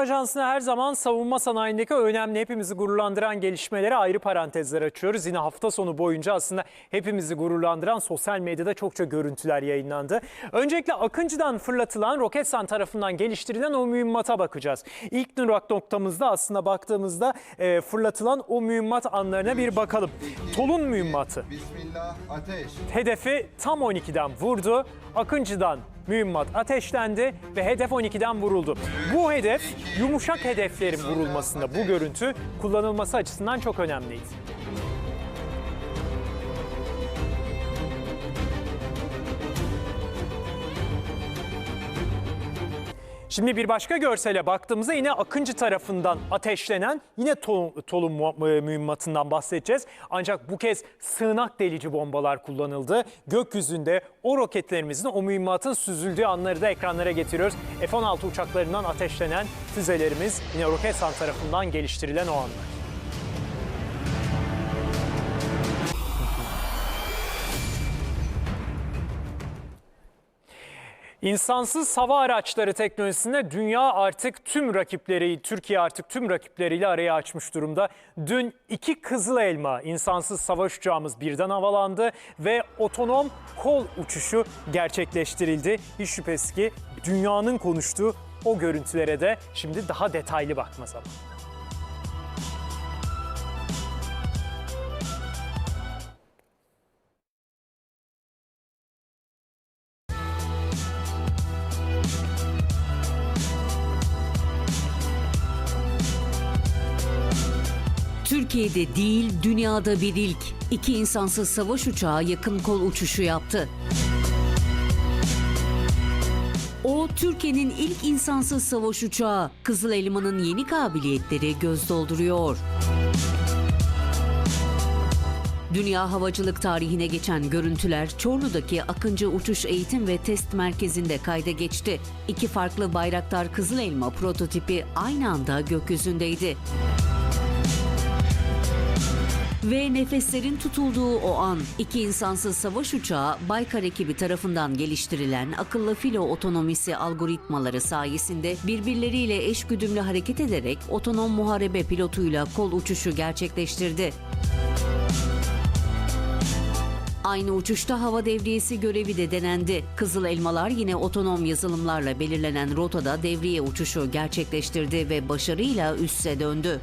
Ajansı'na her zaman savunma sanayindeki önemli hepimizi gururlandıran gelişmelere ayrı parantezler açıyoruz. Yine hafta sonu boyunca aslında hepimizi gururlandıran sosyal medyada çokça görüntüler yayınlandı. Öncelikle Akıncı'dan fırlatılan Roketsan tarafından geliştirilen o mühimmata bakacağız. İlk durak noktamızda aslında baktığımızda e, fırlatılan o mühimmat anlarına bir bakalım. Tolun mühimmatı. Bismillah ateş. Hedefi tam 12'den vurdu. Akıncı'dan mühimmat ateşlendi ve hedef 12'den vuruldu. Bu hedef yumuşak hedeflerin vurulmasında bu görüntü kullanılması açısından çok önemliydi. Şimdi bir başka görsele baktığımızda yine Akıncı tarafından ateşlenen yine Tolun, Tolun e, mühimmatından bahsedeceğiz. Ancak bu kez sığınak delici bombalar kullanıldı. Gökyüzünde o roketlerimizin o mühimmatın süzüldüğü anları da ekranlara getiriyoruz. F-16 uçaklarından ateşlenen füzelerimiz yine Roketsan tarafından geliştirilen o anlar. İnsansız hava araçları teknolojisinde dünya artık tüm rakipleri, Türkiye artık tüm rakipleriyle araya açmış durumda. Dün iki kızıl elma insansız savaş uçağımız birden havalandı ve otonom kol uçuşu gerçekleştirildi. Hiç şüphesiz ki dünyanın konuştuğu o görüntülere de şimdi daha detaylı bakma zamanı. Türkiye'de değil, dünyada bir ilk. İki insansız savaş uçağı yakın kol uçuşu yaptı. O, Türkiye'nin ilk insansız savaş uçağı. Kızıl Elma'nın yeni kabiliyetleri göz dolduruyor. Dünya havacılık tarihine geçen görüntüler Çorlu'daki Akıncı Uçuş Eğitim ve Test Merkezi'nde kayda geçti. İki farklı Bayraktar Kızıl Elma prototipi aynı anda gökyüzündeydi. Ve nefeslerin tutulduğu o an iki insansız savaş uçağı Baykar ekibi tarafından geliştirilen akıllı filo otonomisi algoritmaları sayesinde birbirleriyle eşgüdümlü hareket ederek otonom muharebe pilotuyla kol uçuşu gerçekleştirdi. Aynı uçuşta hava devriyesi görevi de denendi. Kızıl Elmalar yine otonom yazılımlarla belirlenen rotada devriye uçuşu gerçekleştirdi ve başarıyla üsse döndü.